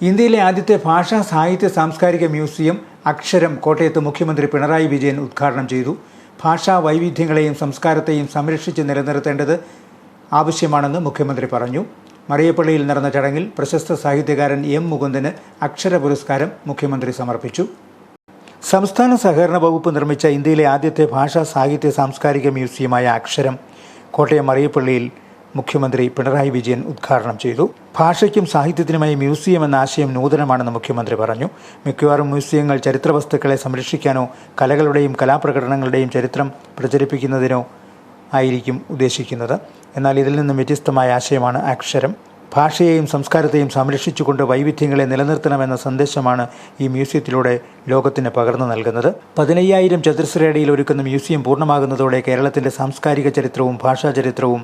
ഇന്ത്യയിലെ ആദ്യത്തെ ഭാഷാ സാഹിത്യ സാംസ്കാരിക മ്യൂസിയം അക്ഷരം കോട്ടയത്ത് മുഖ്യമന്ത്രി പിണറായി വിജയൻ ഉദ്ഘാടനം ചെയ്തു. ഭാഷാ വൈവിധ്യങ്ങളെയും സംസ്കാരത്തെയും സംരക്ഷിച്ച് നിലനിർത്തേണ്ടത് ആവശ്യമാണെന്ന് മുഖ്യമന്ത്രി പറഞ്ഞു. മറിയപ്പള്ളിയിൽ നടന്ന ചടങ്ങിൽ പ്രശസ്ത സാഹിത്യകാരൻ എം മുകുന്ദന് അക്ഷര പുരസ്കാരം മുഖ്യമന്ത്രി സമർപ്പിച്ചു. സംസ്ഥാന സഹകരണ വകുപ്പ് നിർമ്മിച്ച ഇന്ത്യയിലെ ആദ്യത്തെ ഭാഷാ സാഹിത്യ സാംസ്കാരിക മ്യൂസിയമായ അക്ഷരം കോട്ടയം മറിയപ്പള്ളിയിൽ മുഖ്യമന്ത്രി പിണറായി വിജയൻ ഉദ്ഘാടനം ചെയ്തു. ഭാഷയ്ക്കും സാഹിത്യത്തിനുമായി മ്യൂസിയം എന്ന ആശയം നൂതനമാണെന്ന് മുഖ്യമന്ത്രി പറഞ്ഞു. മിക്കവാറും മ്യൂസിയങ്ങൾ ചരിത്ര വസ്തുക്കളെ സംരക്ഷിക്കാനോ കലകളുടെയും കലാപ്രകടനങ്ങളുടെയും ചരിത്രം പ്രചരിപ്പിക്കുന്നതിനോ ആയിരിക്കും ഉദ്ദേശിക്കുന്നത്. എന്നാൽ ഇതിൽ നിന്നും വ്യത്യസ്തമായ ആശയമാണ് അക്ഷരം. ഭാഷയെയും സംസ്കാരത്തെയും സംരക്ഷിച്ചുകൊണ്ട് വൈവിധ്യങ്ങളെ നിലനിർത്തണമെന്ന സന്ദേശമാണ് ഈ മ്യൂസിയത്തിലൂടെ ലോകത്തിന് പകർന്നു നൽകുന്നത്. പതിനയ്യായിരം ചതുരശ്രയടിയിൽ ഒരുക്കുന്ന മ്യൂസിയം പൂർണമാകുന്നതോടെ കേരളത്തിന്റെ സാംസ്കാരിക ചരിത്രവും ഭാഷാ ചരിത്രവും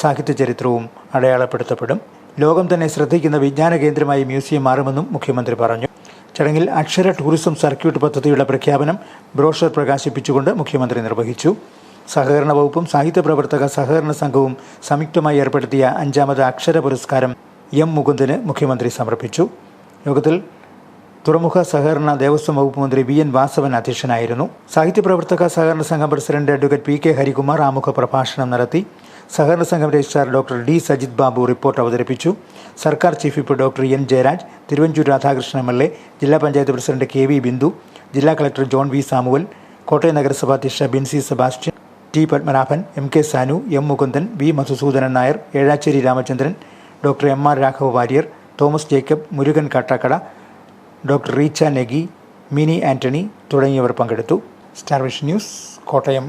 സാഹിത്യ ചരിത്രവും അടയാളപ്പെടുത്തപ്പെടും. ലോകം തന്നെ ശ്രദ്ധിക്കുന്ന വിജ്ഞാന കേന്ദ്രമായി മ്യൂസിയം മാറുമെന്നും മുഖ്യമന്ത്രി പറഞ്ഞു. ചടങ്ങിൽ അക്ഷര ടൂറിസം സർക്യൂട്ട് പദ്ധതിയുടെ പ്രഖ്യാപനം ബ്രോഷർ പ്രകാശിപ്പിച്ചുകൊണ്ട് മുഖ്യമന്ത്രി നിർവഹിച്ചു. സഹകരണ വകുപ്പും സാഹിത്യ പ്രവർത്തക സഹകരണ സംഘവും സംയുക്തമായി ഏർപ്പെടുത്തിയ അഞ്ചാമത് അക്ഷര പുരസ്കാരം എം മുകുന്ദന് മുഖ്യമന്ത്രി സമർപ്പിച്ചു. യോഗത്തിൽ തുറമുഖ സഹകരണ ദേവസ്വം വകുപ്പ് മന്ത്രി വി എൻ വാസവൻ അധ്യക്ഷനായിരുന്നു. സാഹിത്യപ്രവർത്തക സഹകരണ സംഘം president advocate P K Harikumar ആമുഖ പ്രഭാഷണം നടത്തി. സഹകരണ സംഘം registrar doctor D Sajith Babu report അവതരിപ്പിച്ചു. സർക്കാർ chief whip doctor N Jayaraj Thiruvanchoor Radhakrishnan M L A ജില്ലാ panchayat president K V Bindu ജില്ലാ collector John V Samuel Kottayam നഗരസഭാ അധ്യക്ഷ Binsy Sebastian T Padmanabhan M K Sanu M Mukundan V Madhusoodanan Nair Ezhacheri Ramachandran doctor M R Raghava Warrier Thomas Jacob Murukan Kattakada doctor Richa Negi Mini Antony തുടങ്ങിയവർ പങ്കെടുത്തു. Starwish news Kottayam.